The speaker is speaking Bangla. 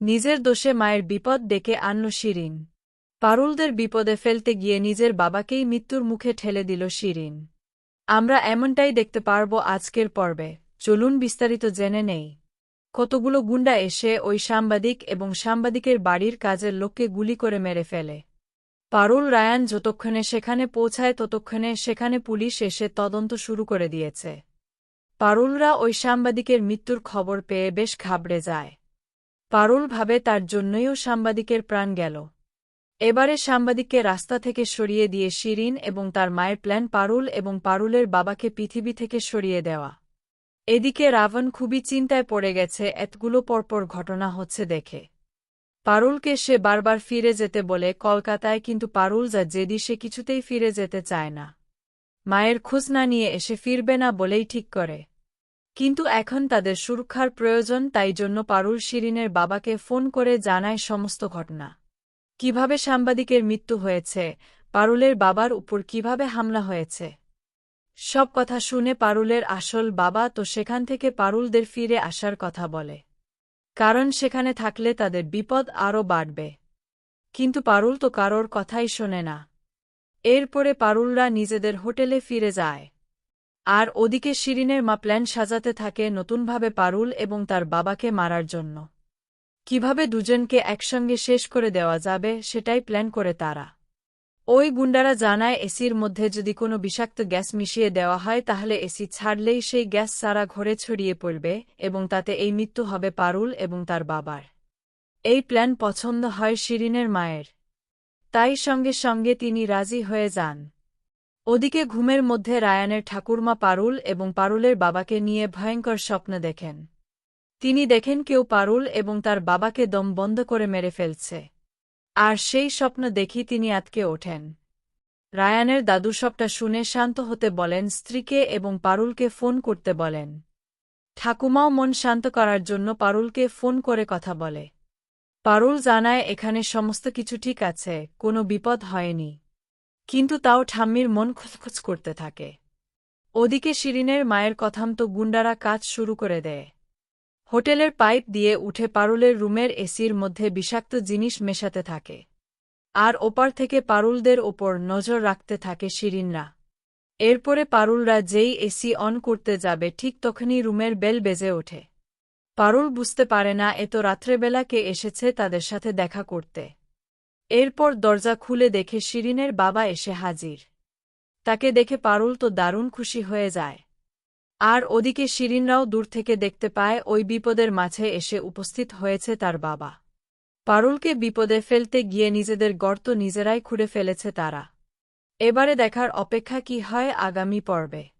নিজের দোষে মায়ের বিপদ ডেকে আনল শিরিন। পারুলদের বিপদে ফেলতে গিয়ে নিজের বাবাকেই মৃত্যুর মুখে ঠেলে দিল শিরিন। আমরা এমনটাই দেখতে পারব আজকের পর্বে। চলুন বিস্তারিত জেনে নেই। কতগুলো গুন্ডা এসে ওই সাংবাদিক এবং সাংবাদিকের বাড়ির কাজের লোককে গুলি করে মেরে ফেলে। পারুল, রায়ান যতক্ষণে সেখানে পৌঁছায় ততক্ষণে সেখানে পুলিশ এসে তদন্ত শুরু করে দিয়েছে। পারুলরা ওই সাংবাদিকের মৃত্যুর খবর পেয়ে বেশ ঘাবড়ে যায়। পারুল ভাবে তার জন্যইও সাংবাদিকের প্রাণ গেল। এবারে সাংবাদিককে রাস্তা থেকে সরিয়ে দিয়ে শিরিন এবং তার মায়ের প্ল্যান পারুল এবং পারুলের বাবাকে পৃথিবী থেকে সরিয়ে দেওয়া। এদিকে রাবণ খুবই চিন্তায় পড়ে গেছে, এতগুলো পরপর ঘটনা হচ্ছে দেখে। পারুলকে সে বারবার ফিরে যেতে বলে, কলকাতায় কিন্তু পারুল যা জেদি সে কিছুতেই ফিরে যেতে চায় না। মায়ের খোঁজ না নিয়ে এসে ফিরবে না বলেই ঠিক করে। কিন্তু এখন তাদের সুরক্ষার প্রয়োজন, তাই জন্য পারুল শিরিনের বাবাকে ফোন করে জানায় সমস্ত ঘটনা। কীভাবে সাংবাদিকের মৃত্যু হয়েছে? পারুলের বাবার উপর কীভাবে হামলা হয়েছে? সব কথা শুনে পারুলের আসল বাবা তো সেখান থেকে পারুলদের ফিরে আসার কথা বলে। কারণ সেখানে থাকলে তাদের বিপদ আরও বাড়বে। কিন্তু পারুল তো কারোর কথাই শোনে না। এরপরে পারুলরা নিজেদের হোটেলে ফিরে যায়। আর ওদিকে শিরিনের মা প্ল্যান সাজাতে থাকে নতুনভাবে পারুল এবং তার বাবাকে মারার জন্য। কীভাবে দুজনকে একসঙ্গে শেষ করে দেওয়া যাবে সেটাই প্ল্যান করে তারা। ওই গুন্ডারা জানায় এসির মধ্যে যদি কোনো বিষাক্ত গ্যাস মিশিয়ে দেওয়া হয় তাহলে এসি ছাড়লেই সেই গ্যাস সারা ঘরে ছড়িয়ে পড়বে এবং তাতে এই মৃত্যু হবে পারুল এবং তার বাবার। এই প্ল্যান পছন্দ হয় শিরিনের মায়ের। তাই সঙ্গে সঙ্গে তিনি রাজি হয়ে যান। ওদিকে ঘুমের মধ্যে রায়ানের ঠাকুরমা পারুল এবং পারুলের বাবাকে নিয়ে ভয়ঙ্কর স্বপ্ন দেখেন। তিনি দেখেন কেউ পারুল এবং তার বাবাকে দম বন্ধ করে মেরে ফেলছে। আর সেই স্বপ্ন দেখি তিনি আতকে ওঠেন। রায়ানের দাদু সবটা শুনে শান্ত হতে বলেন, স্ত্রীকে এবং পারুলকে ফোন করতে বলেন। ঠাকুমাও মন শান্ত করার জন্য পারুলকে ফোন করে কথা বলে। পারুল জানায়, এখানে সমস্ত কিছু ঠিক আছে, কোনো বিপদ হয়নি। কিন্তু তাও ঠাম্মির মন খুচখুচ করতে থাকে। ওদিকে শিরিনের মায়ের কথামতো গুন্ডারা কাজ শুরু করে দেয়। হোটেলের পাইপ দিয়ে উঠে পারুলের রুমের এসির মধ্যে বিষাক্ত জিনিস মেশাতে থাকে। আর ওপার থেকে পারুলদের ওপর নজর রাখতে থাকে শিরিনরা। এরপরে পারুলরা যেই এসি অন করতে যাবে ঠিক তখনই রুমের বেল বেজে ওঠে। পারুল বুঝতে পারে না এত রাত্রেবেলা কে এসেছে তাদের সাথে দেখা করতে। এরপর দরজা খুলে দেখে শিরিনের বাবা এসে হাজির। তাকে দেখে পারুল তো দারুণ খুশি হয়ে যায়। আর ওদিকে শিরিনরাও দূর থেকে দেখতে পায় ওই বিপদের মাঝে এসে উপস্থিত হয়েছে তার বাবা। পারুলকে বিপদে ফেলতে গিয়ে নিজেদের গর্ত নিজেরাই খুঁড়ে ফেলেছে তারা। এবারে দেখার অপেক্ষা কি হয় আগামী পর্বে।